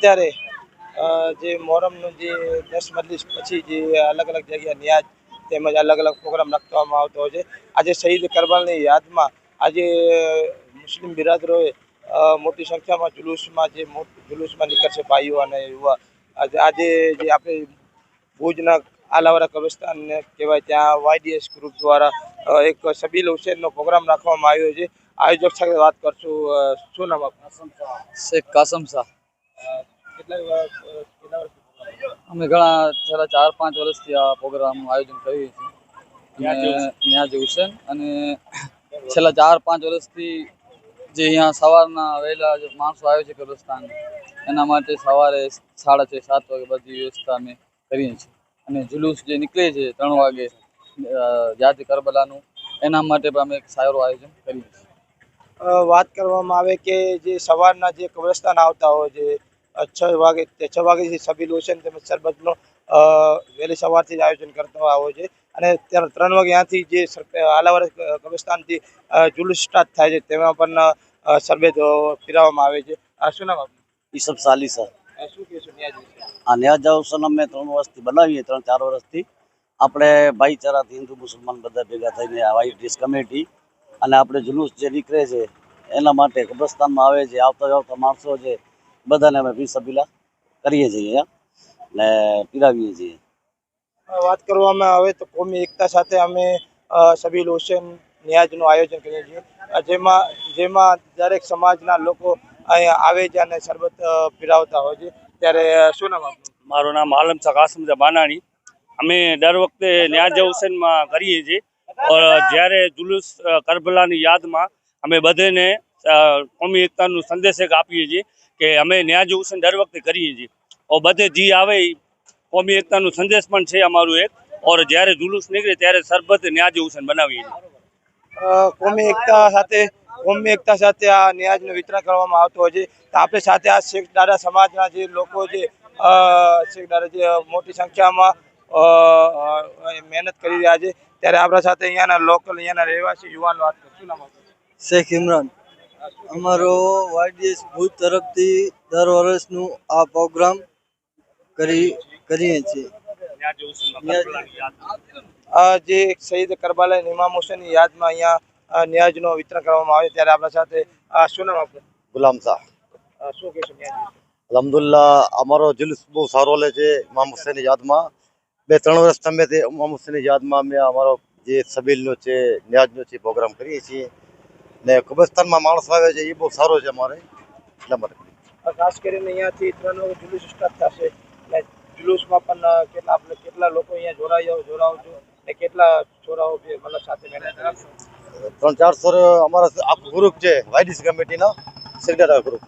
અત્યારે જે મોહરમનું જે દસ મજલિસ પછી જે અલગ અલગ જગ્યાએ ન્યાજ તેમજ અલગ અલગ પ્રોગ્રામ રાખવામાં આવતો હોય છે. આજે શહીદ કરબાલની યાદમાં આજે મુસ્લિમ બિરાદરોએ મોટી સંખ્યામાં જુલુસમાં જે મોટું જુલુસમાં નીકળશે ભાઈઓ અને યુવા. આજે જે આપણે ભુજના આલાવારા કબ્રસ્તાન કહેવાય ત્યાં વાયડીએસ ગ્રુપ દ્વારા એક સબીલ હુસેનનો પ્રોગ્રામ રાખવામાં આવ્યો છે. આયોજક સાથે વાત કરશું શું નામ આપનું? શેખ કાસમ શાહ. કેટલા કેટલા અમે ઘણા છેલ્લા ચાર પાંચ વર્ષથી આ પ્રોગ્રામનું આયોજન કરીએ છીએ. અને ન્યાજ હુસેન અને છેલ્લા ચાર પાંચ વર્ષથી જે અહીંયા સવારના વહેલા જે માણસો આવે છે કબ્રસ્તાન એના માટે સવારે સાડા છ સાત વાગે બધી વ્યવસ્થા અમે કરીએ છીએ. અને જુલુસ જે નીકળે છે ત્રણ વાગે જાતિ કરબલાનું એના માટે પણ અમે એક સારું આયોજન કરીએ છીએ. વાત કરવામાં આવે કે જે સવારના જે કબ્રસ્તાન આવતા હોય છે અ, છ વાગે છ વાગેથી સબીલ હુસેન તેમજ શરબતનો વહેલી સવારથી જ આયોજન કરતા હોય છે. અને ત્યારે ત્રણ વાગે ત્યાંથી જે આલાવર કબ્રસ્તાનથી જુલુસ સ્ટાર્ટ થાય છે તેમાં પણ શરબત પીરાવવામાં આવે છે. આ શું નામ આપનું? ઈસબ સાલી સર. શું કહેશો આ ન્યાજ અમે ત્રણ વર્ષથી બનાવીએ ત્રણ ચાર વર્ષથી. આપણે ભાઈચારાથી હિન્દુ મુસલમાન બધા ભેગા થઈને આ વાઇટ ડીશ કમિટી અને આપણે જુલુસ જે નીકળે છે એના માટે કબ્રસ્તાનમાં આવે છે આવતા આવતા માણસો છે બધાને અમે ફી સબીલા કરીએ છીએ ને પીરાવીએ છીએ. વાત કરવામાં આવે તો કોમી એકતા સાથે અમે સભી સબીલ હુસેન ન્યાજનું આયોજન કરીએ છીએ. જેમાં જેમાં દરેક સમાજના લોકો અહીંયા આવે છે અને શરબત પીરાવતા હોય છે. ત્યારે શું નામ મારું નામ આલમ શાહ કાસમજા બાનાણી. અમે દર વખતે ન્યાજ હુસેનમાં કરીએ છીએ. જ્યારે જુલુસ કરબલાની યાદમાં અમે બધાને કોમી એકતાનું સંદેશ એક આપીએ છીએ કે અમે ન્યાજ હુસેન દર વખતે કરીએ છીએ. ઓર બધે જી આવે કોમી એકતાનું સંદેશ પણ છે અમારું એક. ઓર જ્યારે જુલુસ નીકળે ત્યારે સરબત ન્યાજ હુસેન બનાવીએ છીએ. કોમી એકતા સાથે કોમી એકતા સાથે આ ન્યાજનું વિતરણ કરવામાં આવતું હોય છે. તો આપણે સાથે આ શેખ દાદા સમાજના જે લોકો જે શેખ દાદા જે મોટી સંખ્યામાં મહેનત કરી રહ્યા છે. ત્યારે આપણા સાથે અહીંયાના લોકલ અહીંયાના રહેવાસી યુવાનો વાત કરશું નામ શેખ ઇમરાન. અમારો વાયડીએસ ભુજ તરફથી દર વર્ષનું આ પ્રોગ્રામ કરી કરીએ છીએ. અ, જે શહીદ કરબલા ઇમામ હુસેનની યાદમાં અહીંયા ન્યાજનો વિતરણ કરવામાં આવે ત્યારે આપણા સાથે શું નામ આપનું? ગુલામ શાહ. શું કહેશો અલહમદુલ્લા અમારો જુલુસ બહુ સારો લે છે ઇમામ હુસેનની યાદમાં. બે ત્રણ વર્ષ તમે તે ઇમામ હુસેનની યાદમાં અમે અમારો જે સબીલનો છે ન્યાજનો છે પ્રોગ્રામ કરીએ છીએ. ને કબ્રસ્તાનમાં માણસ આવે છે એ બહુ સારો છે અમારે એટલા માટે. ખાસ કરીને અહીંયાથી ત્રણ જુલુસ સ્ટાર્ટ થશે. અને જુલુસમાં પણ કેટલા આપણે કેટલા લોકો અહીંયા જોડાયો જોડાવજો ને કેટલા છોરાઓ બી મતલબ સાથે ત્રણ ચારસો અમારા આખું ગ્રુપ છે વાયડીસ કમિટીના સેક્રેટરી ગ્રુપ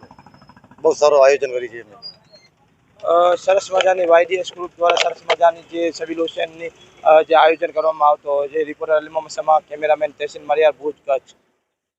બહુ સારો આયોજન કરી છે અમે સરસ મજાની વાયડીએસ ગ્રુપ દ્વારા સરસ મજાની જે સવિલોશનની હુસેનની જે આયોજન કરવામાં આવતો હોય છે રિપોર્ટર અલીમા સમા કેમેરામેન તહેસીન મરિયાર ભુજ કચ્છ.